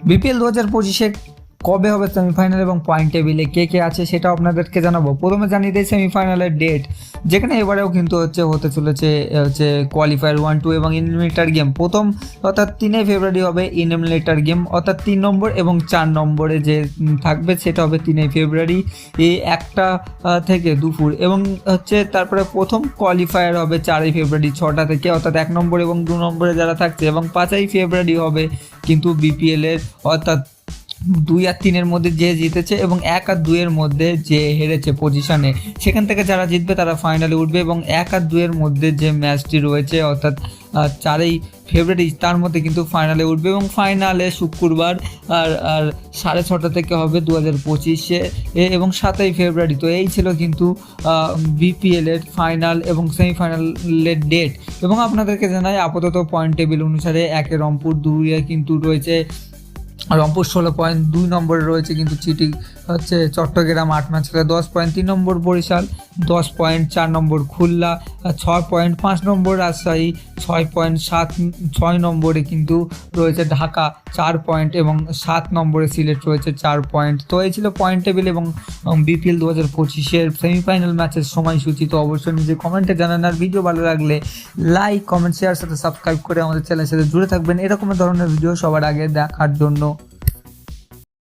BPL দু হাজার পঁচিশে কবে হবে সেমিফাইনাল এবং পয়েন্ট টেবিলে কে কে আছে সেটা আপনাদেরকে জানাব। প্রথমে জানিয়ে দিই সেমিফাইনালের ডেট যেখানে এবারেও কিন্তু হচ্ছে, হতে চলেছে হচ্ছে কোয়ালিফায়ার ওয়ান টু এবং ইনমিনেটার গেম প্রথম অর্থাৎ তিনে ফেব্রুয়ারি হবে ইনমিনেটার গেম অর্থাৎ তিন নম্বর এবং চার নম্বরে যে থাকবে সেটা হবে তিনে ফেব্রুয়ারি, এই একটা থেকে দুপুর। এবং হচ্ছে তারপরে প্রথম কোয়ালিফায়ার হবে চারই ফেব্রুয়ারি, ছটা থেকে। অর্থাৎ এক নম্বর এবং দু নম্বরে যারা থাকছে এবং পাঁচই ফেব্রুয়ারি হবে কিন্তু বিপিএলের অর্থাৎ দুই আর তিনের মধ্যে যে জিতেছে এবং এক আর দুইয়ের মধ্যে যে হেরেছে পজিশনে সেখান থেকে যারা জিতবে তারা ফাইনালে উঠবে এবং এক আর দুইয়ের মধ্যে যে ম্যাচটি রয়েছে, অর্থাৎ চারই ফেব্রুয়ারি তার মধ্যে কিন্তু ফাইনালে উঠবে এবং ফাইনালে শুক্রবার আর আর সাড়ে ছটা থেকে হবে দু হাজার পঁচিশে এবং সাতই ফেব্রুয়ারি তো এই ছিল কিন্তু বিপিএল এর ফাইনাল এবং সেমিফাইনালের ডেট এবং আপনাদেরকে জানাই, আপাতত পয়েন্ট টেবিল অনুসারে একে রংপুর দুইয়ে কিন্তু রয়েছে। রংপুর ষোলো পয়েন্ট দুই নম্বরে রয়েছে কিন্তু চিটি হচ্ছে চট্টগ্রাম আট ম্যাচ খেলে দশ পয়েন্ট তিন নম্বর বরিশাল। দশ পয়েন্ট চার নম্বর খুলনা ছয় পয়েন্ট পাঁচ নম্বর রাজশাহী, ছয় পয়েন্ট সাত, ছয় নম্বরে কিন্তু রয়েছে ঢাকা, চার পয়েন্ট এবং সাত নম্বরে সিলেট রয়েছে চার পয়েন্ট। তো এই ছিল পয়েন্ট টেবিল এবং বিপিএল দু হাজার পঁচিশের সেমিফাইনাল ম্যাচের সময়সূচি। তো অবশ্যই নিজে কমেন্টে জানান, আর ভিডিও ভালো লাগলে লাইক, কমেন্ট, শেয়ার, সাথে সাবস্ক্রাইব করে আমাদের চ্যানেলের সাথে জুড়ে থাকবেন। এরকম ধরনের ভিডিও সবার আগে দেখার জন্য।